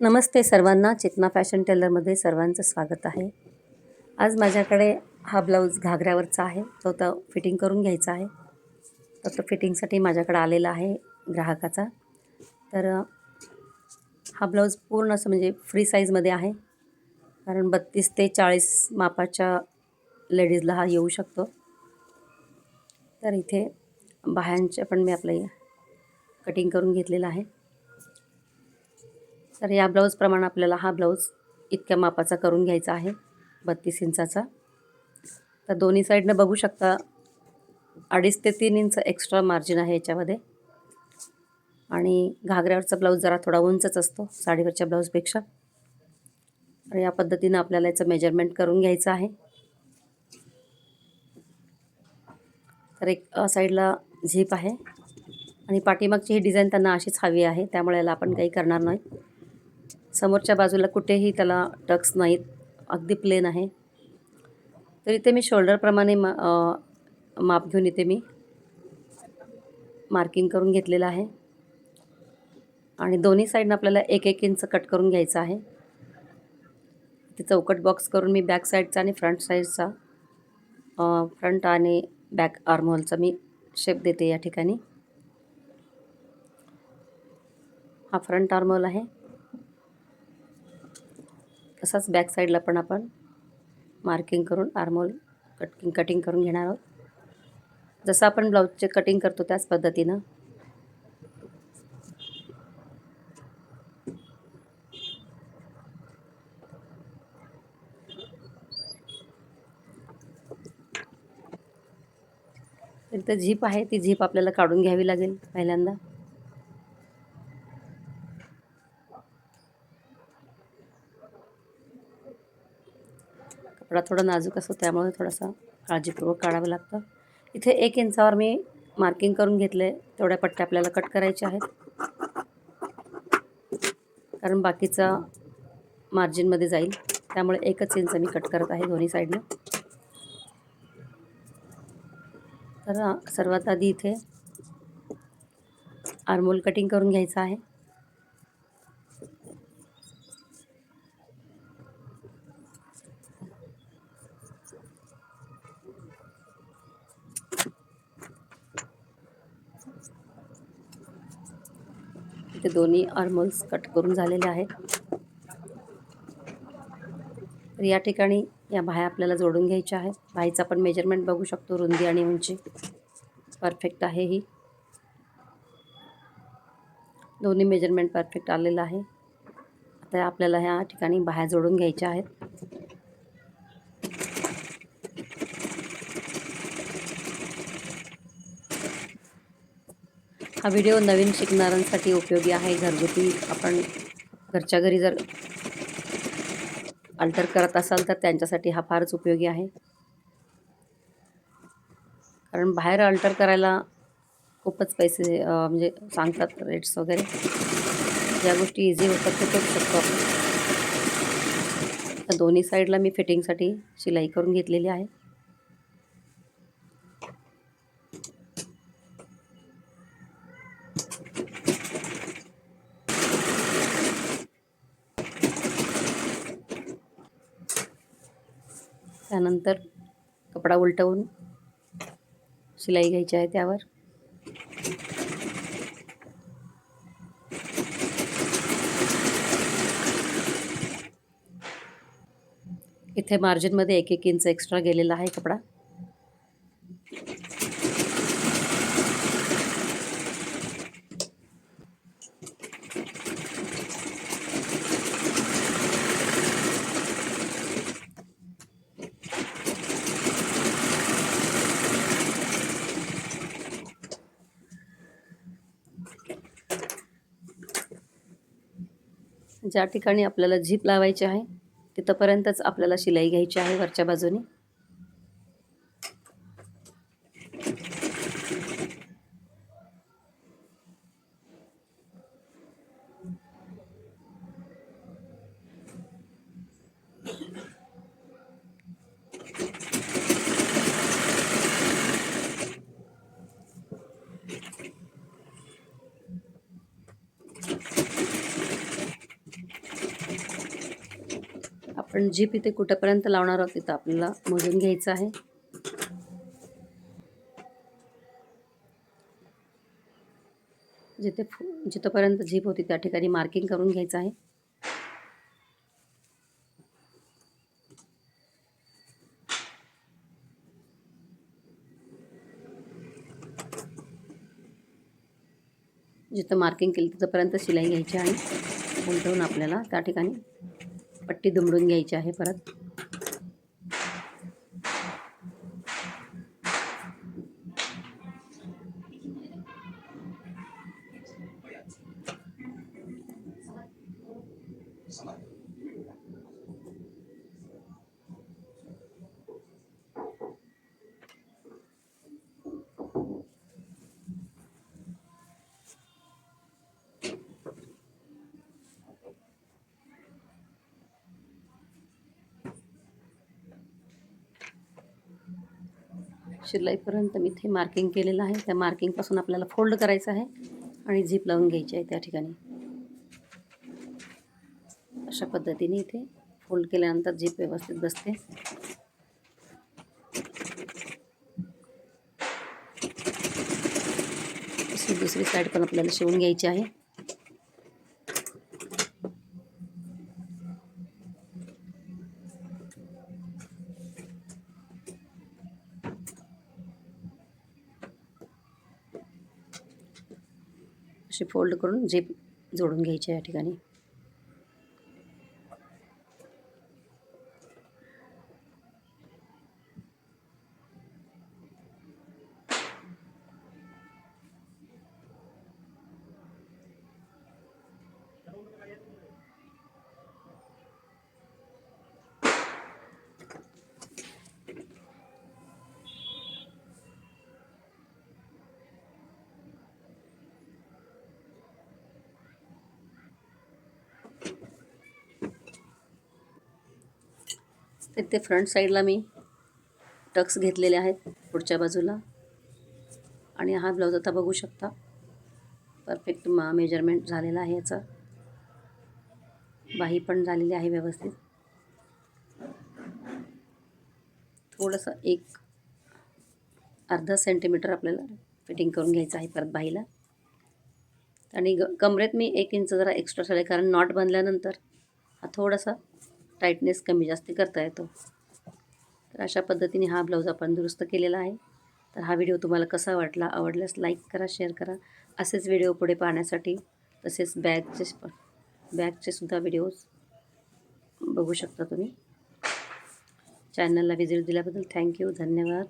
नमस्ते सर्वांना चेतना फॅशन टेलरमध्ये सर्वांचं स्वागत आहे. आज माझ्याकडे हा ब्लाऊज घागऱ्यावरचा आहे. तो तर फिटिंग करून घ्यायचा आहे. तर तो फिटिंगसाठी माझ्याकडे आलेला आहे ग्राहकाचा. तर हा ब्लाऊज पूर्ण असं म्हणजे फ्री साईजमध्ये आहे. कारण बत्तीस ते चाळीस मापाच्या लेडीजला हा येऊ शकतो. तर इथे बाह्यांचे पण मी आपलं कटिंग करून घेतलेलं आहे. तर या ब्लाऊजप्रमाणे आपल्याला हा ब्लाऊज इतक्या मापाचा करून घ्यायचा आहे बत्तीस इंचाचा. तर दोन्ही साईडनं बघू शकता अडीच ते तीन इंच एक्स्ट्रा मार्जिन आहे याच्यामध्ये. आणि घागऱ्यावरचा ब्लाऊज जरा थोडा उंचच असतो साडीवरच्या ब्लाऊजपेक्षा तर या पद्धतीनं आपल्याला याचं मेजरमेंट करून घ्यायचं आहे. तर एक साईडला झीप आहे. आणि पाठीमागची ही डिझाईन त्यांना अशीच हवी आहे त्यामुळे याला आपण काही करणार नाही. समोरच्या बाजूला कुठेही त्याला टक्स नाहीत. अगदी प्लेन आहे. तर इथे मी शोल्डरप्रमाणे मा माप घेऊन इथे मी मार्किंग करून घेतलेलं आहे. आणि दोन्ही साईडनं आपल्याला एक एक इंच कट करून घ्यायचं आहे. ते चौकट बॉक्स करून मी बॅक साईडचा आणि फ्रंट साईडचा फ्रंट आणि बॅक आर्महोलचा मी शेप देते या ठिकाणी. हा फ्रंट आर्महोल आहे. तसाच बॅक साईडला पण आपण मार्किंग करून आर्मोल कटिंग कटिंग करून घेणार आहोत. जसं आपण ब्लाऊजचे कटिंग करतो त्याच पद्धतीनं. तर झीप आहे ती झीप आपल्याला काढून घ्यावी लागेल पहिल्यांदा. कपडा थोडा नाजूक असतो त्यामुळे थोडासा काळजीपूर्वक काढावं लागतं. इथे एक इंचावर मी मार्किंग करून घेतले तेवढ्या पट्ट्या आपल्याला कट करायच्या आहेत. कारण बाकीचा मार्जिनमध्ये जाईल. त्यामुळे एकच इंच मी कट करत आहे दोन्ही साईडनं तर सर्वात आधी इथे आर्मोल कटिंग करून घ्यायचं आहे. इथे दोन्ही आर्मल्स कट करून झालेले आहेत. तर या ठिकाणी या बाह्या आपल्याला जोडून घ्यायच्या आहेत. भाईचा पण मेजरमेंट बघू शकतो रुंदी आणि उंची. परफेक्ट आहे ही. दोन्ही मेजरमेंट परफेक्ट आलेलं आहे. आता आपल्याला ह्या ठिकाणी बाह्या जोडून घ्यायच्या आहेत. हा व्हिडिओ नवीन शिकणाऱ्यांसाठी उपयोगी आहे. घरगुती आपण घरच्या घरी जर अल्टर करत असाल तर त्यांच्यासाठी हा फारच उपयोगी आहे. कारण बाहेर अल्टर करायला खूपच पैसे म्हणजे सांगतात रेट्स वगैरे. ज्या गोष्टी इझी होतात ते करू शकतो आपण. तर दोन्ही साईडला मी फिटिंगसाठी शिलाई करून घेतलेली आहे. त्यानंतर कपडा उलटवून शिलाई घ्यायची आहे त्यावर. इथे मार्जिनमध्ये एक एक इंच एक्स्ट्रा गेलेला आहे कपडा. ज्या ठिकाणी आपल्याला झीप लावायची आहे तिथंपर्यंतच आपल्याला शिलाई घ्यायची आहे वरच्या बाजूने. आपण जीप इथे कुठंपर्यंत लावणार आहोत तिथं आपल्याला मोजून घ्यायचं आहे. जिथे फु जिथंपर्यंत जीप होती त्या ठिकाणी मार्किंग करून घ्यायचं आहे. जिथं मार्किंग केली तिथंपर्यंत शिलाई घ्यायची आणि उलटवून आपल्याला त्या ठिकाणी पट्टी दुमडून घ्यायची आहे परत. शिलाईपर्यंत मी इथे मार्किंग केलेलं आहे. त्या मार्किंगपासून आपल्याला फोल्ड करायचं आहे आणि झीप लावून घ्यायची आहे त्या ठिकाणी. अशा पद्धतीने इथे फोल्ड केल्यानंतर झीप व्यवस्थित बसते. अशी दुसरी साईड पण आपल्याला शिवून घ्यायची आहे. अशी फोल्ड करून झेप जोडून घ्यायची या ठिकाणी. इथे फ्रंट साईडला मी टक्स घेतलेले आहेत पुढच्या बाजूला. आणि हा ब्लाऊज आता बघू शकता. परफेक्ट मा मेजरमेंट झालेला आहे याचा. बाही पण झालेली आहे व्यवस्थित. थोडंसं एक अर्धा सेंटीमीटर आपल्याला फिटिंग करून घ्यायचं आहे परत बाहीला. आणि ग कमरेत मी एक इंच जरा एक्स्ट्रा झाले कारण नॉट बांधल्यानंतर हा थोडासा टाईटनेस कमी जास्त करता येतो. तर अशा पद्धतीने हा ब्लाऊज आपण दुरुस्त केलेला आहे. तर हा व्हिडिओ तुम्हाला कसा वाटला आवडल्यास लाईक करा शेअर करा. असेच व्हिडिओ पुढे पाहण्यासाठी तसेच बॅगचे पण बॅगचे सुद्धा व्हिडिओज बघू शकता तुम्ही. चॅनलला व्हिजिट दिल्याबद्दल थँक्यू धन्यवाद.